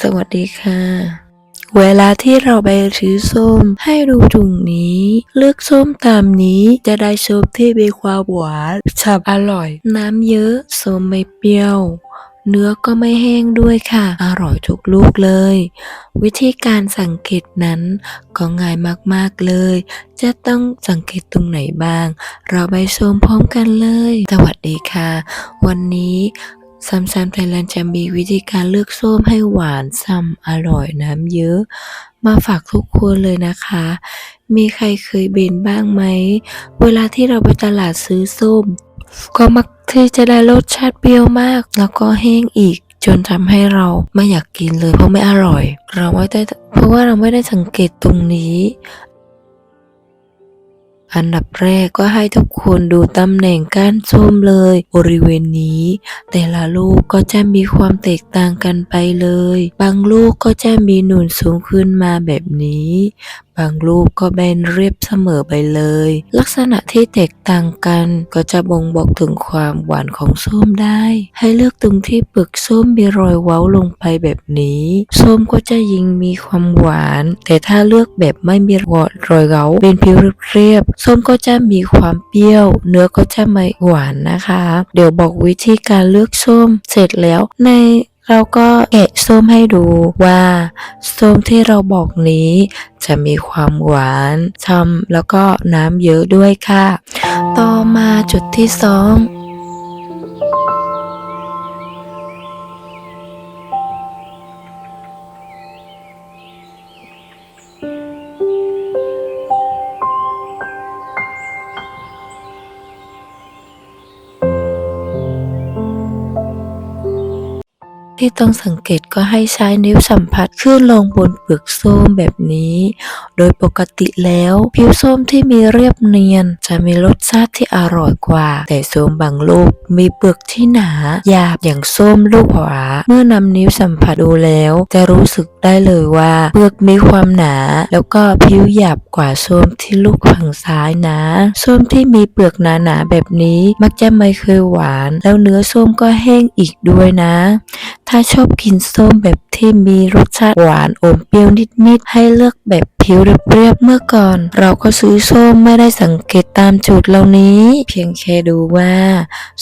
สวัสดีค่ะ เวลาที่เราไปซื้อส้มให้ดูถุงนี้ เลือกส้มตามนี้จะได้ส้มที่มีความหวานฉ่ำอร่อย น้ำเยอะ ส้มไม่เปรี้ยวเนื้อก็ไม่แห้งด้วยค่ะ อร่อยทุกลูกเลย วิธีการสังเกตนั้นก็ง่ายมากๆเลย จะต้องสังเกตตรงไหนบ้าง เราไปชมพร้อมกันเลย สวัสดีค่ะ วันนี้ ซัมซัมไทยแลนด์จะมีวิธีการเลือกส้มให้หวานซ้ำอร่อยน้ำเยอะ มาฝากทุกคนเลยนะคะ มีใครเคยเบนบ้างไหม เวลาที่เราไปตลาดซื้อส้ม ก็มักที่จะได้รสชาติเปรี้ยวมาก แล้วก็แห้งอีก จนทำให้เราไม่อยากกินเลยเพราะไม่อร่อย เราไม่ได้เพราะว่าเราไม่ได้สังเกตตรงนี้ อันดับแรกก็ให้ทุกคนดูตำแหน่งก้านส้มเลย บริเวณนี้ แต่ละลูกก็จะมีความแตกต่างกันไปเลย บางลูกก็จะมีหนุนสูงขึ้นมาแบบนี้ บางลูกก็แบนเรียบเสมอไปเลย ลักษณะที่แตกต่างกันก็จะบ่งบอกถึงความหวานของส้มได้ ให้เลือกตรงที่เปลือกส้มมีรอยเว้าลงไปแบบนี้ ส้มก็จะยิ่งมีความหวาน แต่ถ้าเลือกแบบไม่มีรอยเว้าเป็นผิวเรียบๆส้มก็จะมีความเปรี้ยว เนื้อก็จะไม่หวานนะคะ เดี๋ยวบอกวิธีการเลือกส้ม เสร็จแล้วใน เราก็แกะส้มให้ดูว่าส้มที่เราบอกนี้ จะมีความหวานช่ำแล้วก็น้ำเยอะด้วยค่ะ ต่อมาจุดที่สอง ที่ต้องสังเกตก็ให้ใช้นิ้วสัมผัสขึ้นลงบนเปลือกส้มแบบนี้ โดยปกติแล้วผิวส้มที่มีเรียบเนียน จะมีรสชาติที่อร่อยกว่า แต่ส้มบางลูกมีเปลือกที่หนาหยาบอย่างส้มลูกหวา เมื่อนำนิ้วสัมผัสดูแล้ว จะรู้สึกได้เลยว่าเปลือกมีความหนา แล้วก็ผิวหยาบกว่าส้มที่ลูกฝั่งซ้ายนะส้มที่มีเปลือกหนาๆแบบนี้มักจะไม่เคยหวาน แล้วเนื้อส้มก็แห้งอีกด้วยนะถ้าชอบกินส้มแบบที่มีรสชาติหวานอมเปรี้ยวนิดๆ ให้เลือกแบบผิวเรียบๆเมื่อก่อน เราก็ซื้อส้มไม่ได้สังเกตตามจุดเหล่านี้ เพียงแค่ดูว่า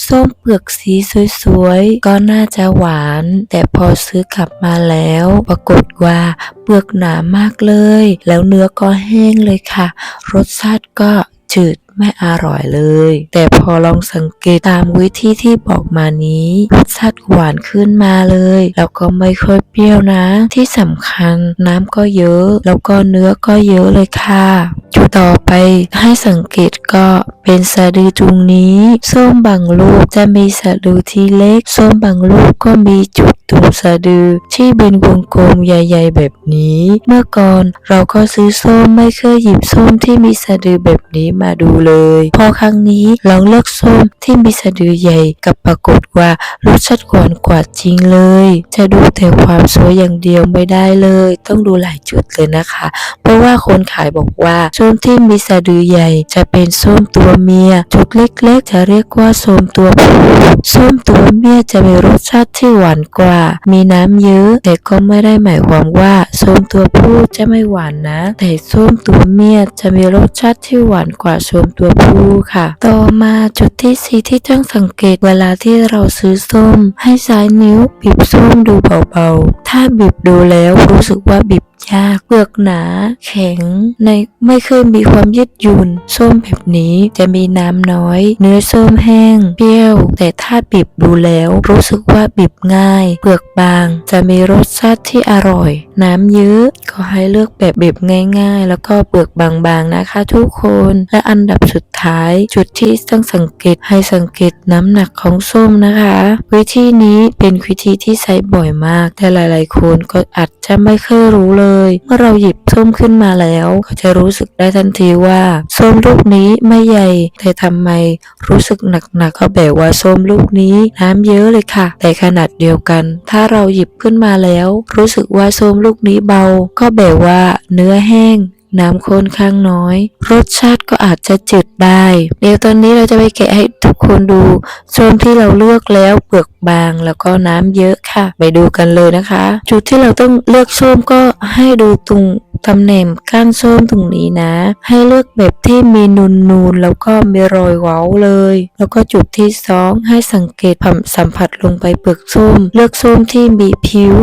ส้มเปลือกสีสวยๆ ก็น่าจะหวาน แต่พอซื้อกลับมาแล้ว ปรากฏว่าเปลือกหนามากเลย แล้วเนื้อก็แห้งเลยค่ะ รสชาติก็จืด ไม่อร่อยเลย แต่พอลองสังเกตตามวิธีที่บอกมานี้รสชาติหวานขึ้นมาเลย แล้วก็ไม่ค่อยเปรี้ยวนะ ที่สำคัญน้ำก็เยอะ แล้วก็เนื้อก็เยอะเลยค่ะจุดต่อไปให้สังเกตก็เป็นสะดือตรงนี้ส้มบางลูกจะมีสะดือที่เล็กส้มบางลูกก็มีจุดตรงสะดือที่เป็นวงกลมใหญ่ๆแบบนี้ เมื่อก่อนเราก็ซื้อส้มไม่เคยหยิบส้มที่มีสะดือแบบนี้มาดูเลย พอครั้งนี้ลองเลือกส้มที่มีสะดือใหญ่กับปรากฏว่ารสชาติหวานกว่าจริงเลย จะดูแต่ความสวยอย่างเดียวไม่ได้เลย ต้องดูหลายจุดเลยนะคะ เพราะว่าคนขายบอกว่าส้มที่มีสะดือใหญ่จะเป็นส้มตัวเมีย จุดเล็กๆ จะเรียกว่าส้มตัวผู้ส้มตัวเมียจะมีรสชาติที่หวานกว่า มีน้ำเยอะ แต่ก็ไม่ได้หมายความว่าส้มตัวผู้จะไม่หวานนะ แต่ส้มตัวเมียจะมีรสชาติที่หวานกว่าส้มตัวผู้ค่ะ ต่อมาจุดที่สี่ที่ต้องสังเกตเวลาที่เราซื้อส้ม ให้ใช้นิ้วบีบส้มดูเบาๆ ถ้าบีบดูแล้วรู้สึกว่าบีบ ยากเปลือกหนา แข็ง ในไม่เคยมีความยืดหยุ่นส้มแบบนี้จะมีน้ำน้อย เนื้อส้มแห้ง เปรี้ยว แต่ถ้าบีบดูแล้ว รู้สึกว่าบีบง่าย เปลือกบาง จะมีรสชาติที่อร่อย น้ำเยอะ ก็ให้เลือกแบบบีบง่าย ๆ แล้วก็เปลือกบางๆนะคะ ทุกคนและอันดับสุด ท้าย จุดที่ต้องสังเกตให้สังเกตน้ำหนักของส้มนะคะ วิธีนี้เป็นวิธีที่ใช้บ่อยมาก แต่หลายๆ คนก็อาจจะไม่เคยรู้เลย เมื่อเราหยิบส้มขึ้นมาแล้วก็จะรู้สึกได้ทันทีว่าส้มลูกนี้ไม่ใหญ่แต่ทำไมรู้สึกหนักๆก็แบบว่าส้มลูกนี้น้ำเยอะเลยค่ะ แต่ขนาดเดียวกัน ถ้าเราหยิบขึ้นมาแล้ว รู้สึกว่าส้มลูกนี้เบา ก็แบบว่าเนื้อแห้ง น้ำข้นข้างน้อย รสชาติก็อาจจะจืดได้ เดี๋ยวตอนนี้เราจะไปแกะให้ทุกคนดูส้มที่เราเลือกแล้วเปลือกบางแล้วก็น้ำเยอะค่ะ ไปดูกันเลยนะคะ จุดที่เราต้องเลือกส้มก็ให้ดูตรงตำแหน่งก้านส้มตรงนี้นะ ให้เลือกแบบที่มีนูนๆแล้วก็มีรอยเว้าเลย แล้วก็จุดที่สองให้สังเกตสัมผัสลงไปเปลือกส้ม เลือกส้มที่มีผิว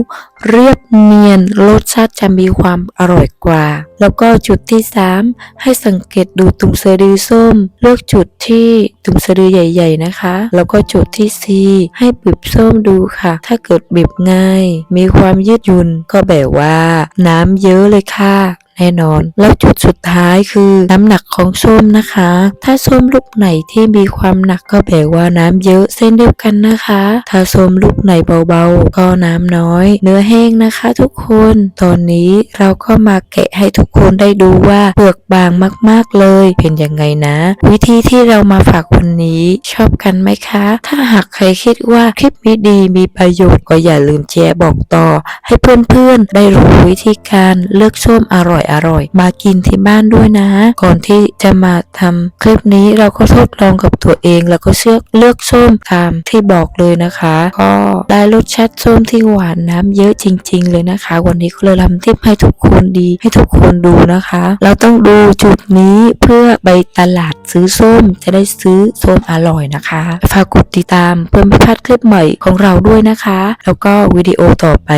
เรียบเนียนรสชาติจะมีความอร่อยกว่า แล้วก็จุดที่สามให้สังเกตดูตุ่มสะดือส้ม เลือกจุดที่ตุ่มสะดือใหญ่ ๆนะคะ แล้วก็จุดที่สี่ให้บีบส้มดูค่ะ ถ้าเกิดบีบง่าย มีความยืดหยุ่นก็แบบว่า น้ำเยอะเลยค่ะ แน่นอน แล้วจุดสุดท้ายคือน้ำหนักของส้มนะคะ ถ้าส้มลูกไหนที่มีความหนักก็แปลว่าน้ำเยอะเส้นเดียวกันนะคะ ถ้าส้มลูกไหนเบาๆ ก็น้ำน้อย เนื้อแห้งนะคะทุกคน ตอนนี้เราก็มาแกะให้ทุกคนได้ดูว่าเปลือกบางมากๆเลย เป็นยังไงนะ วิธีที่เรามาฝากวันนี้ชอบกันไหมคะ ถ้าหากใครคิดว่าคลิปนี้ดีมีประโยชน์ก็อย่าลืมแชร์บอกต่อ ให้เพื่อนๆได้รู้วิธีการเลือกส้มอร่อยอร่อย มากินที่บ้านด้วยนะ ก่อนที่จะมาทำคลิปนี้เราก็ทดลองกับตัวเอง แล้วก็เลือกเลือกส้มตามที่บอกเลยนะคะ ก็ได้รสชาติส้มที่หวานน้ำเยอะจริง ๆ เลยนะคะ วันนี้ก็เลยทำทิปให้ทุกคนดีให้ทุกคนดูนะคะ เราต้องดูจุดนี้เพื่อไปตลาดซื้อส้มจะได้ซื้อส้มอร่อยนะคะฝากกดติดตามเพื่อไม่พลาดคลิปใหม่ของเราด้วยนะคะ แล้วก็วิดีโอต่อไป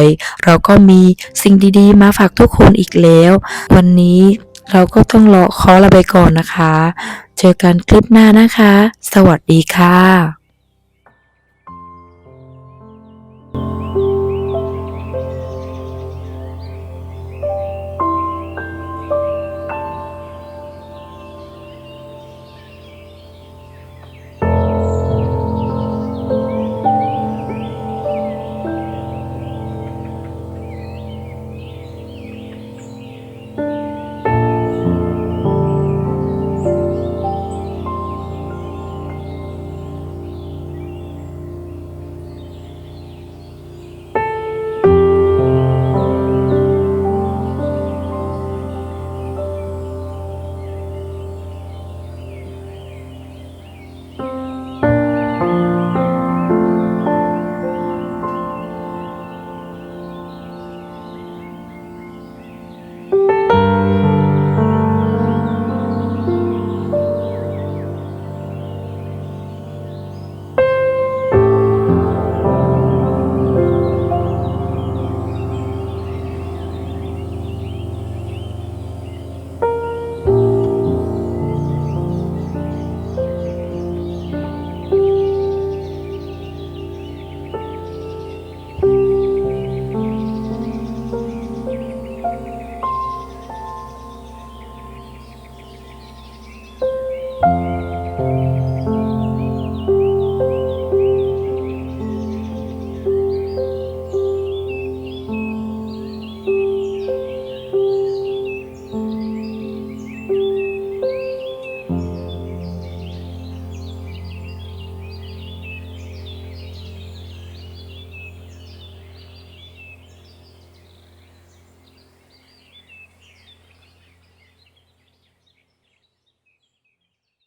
เราก็มีสิ่งดีๆ มาฝากทุกคนอีกแล้ววันนี้เราก็ต้องรอขอลาไปก่อนนะคะ เจอกันคลิปหน้านะคะ สวัสดีค่ะ